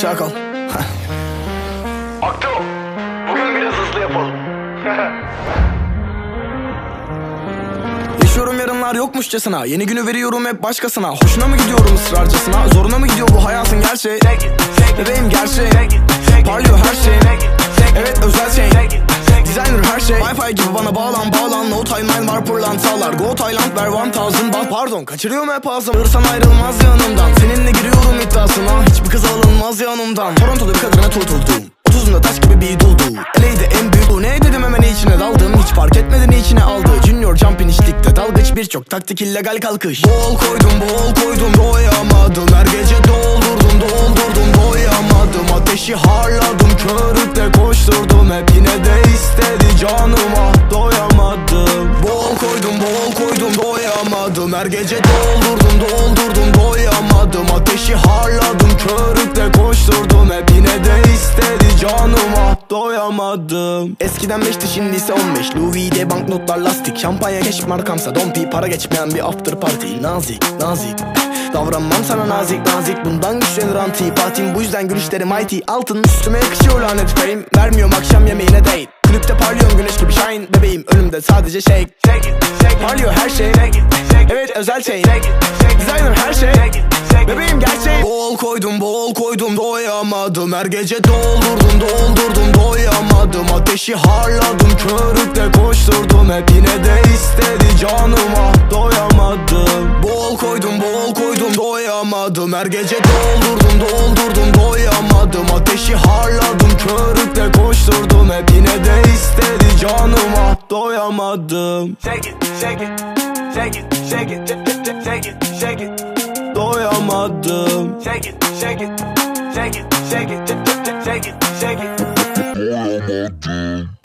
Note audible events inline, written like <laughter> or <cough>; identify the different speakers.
Speaker 1: Çakal. <laughs> Aktif. Bugün biraz hızlı yapalım. <laughs> Yaşıyorum yarınlar yokmuşçasına. Yeni günü veriyorum hep başkasına. Hoşuna mı gidiyorum ısrarcasına Zoruna mı gidiyor bu hayatın gerçeği? Bebeğim gerçeği. Parlıyor her şey. Evet özel şey. Designer her şey. Wi-Fi gibi bana bağlan bağlan. No timeline var pırlantalar Go Tayland ver 1000 bak Pardon kaçırıyorum hep ağzım Hırsan ayrılmaz yanımdan. Seninle giriyorum iddiasına. Hiçbir alınmaz yanımdan. Toronto'da bir kadına tutuldum. Otuzunda taş gibi bir duldu Eleydi en büyük bu ne dedim hemen içine daldım. Hiç fark etmeden içine aldı. Junior jumping içlikte dalgıç birçok taktik illegal kalkış. Bol koydum bol koydum doyamadım. Her gece doldurdum doldurdum doyamadım. Ateşi harladım körükle koşturdum. Hep yine de istedi canıma doyamadım. Bol koydum doyamadım Her gece doldurdum doldurdum doyamadım. Ateşi harladım körükle koşturdum. Hep yine de istedi canıma. Doyamadım. Eskiden 5'ti şimdi ise 15 Louis V banknotlar lastik. Şampanya keş markamsa dompi Para geçmeyen bir after party. Nazik nazik. Davranmam sana nazik nazik. Bundan güçlenir antipatim Bu yüzden gülüşlerim mighty Altın üstüme yakışıyor lanet fame Vermiyorum akşam yemeğine date. Klipte parlıyorum güneş gibi shine. Bebeğim önümde sadece shake. Parlıyor her şey. Evet özel şey. Designer her şey. Bebeğim gerçek Bol koydum bol koydum doyamadım. Her gece doldurdum doldurdum doyamadım. Ateşi harladım körükle koşturdum. Hep yine de istedi canıma. Doyamadım. Bol koydum bol koydum doyamadım. Her gece doldurdum doldurdum doyamadım. Ateşi harladım körükle koşturdum. Hep yine de istedi canıma. Doyamadım.
Speaker 2: Shake it, shake it, shake it,
Speaker 1: Doyamadım
Speaker 2: shake it, shake it, shake it, shake it, shake it, shake it.
Speaker 3: Doyamadım.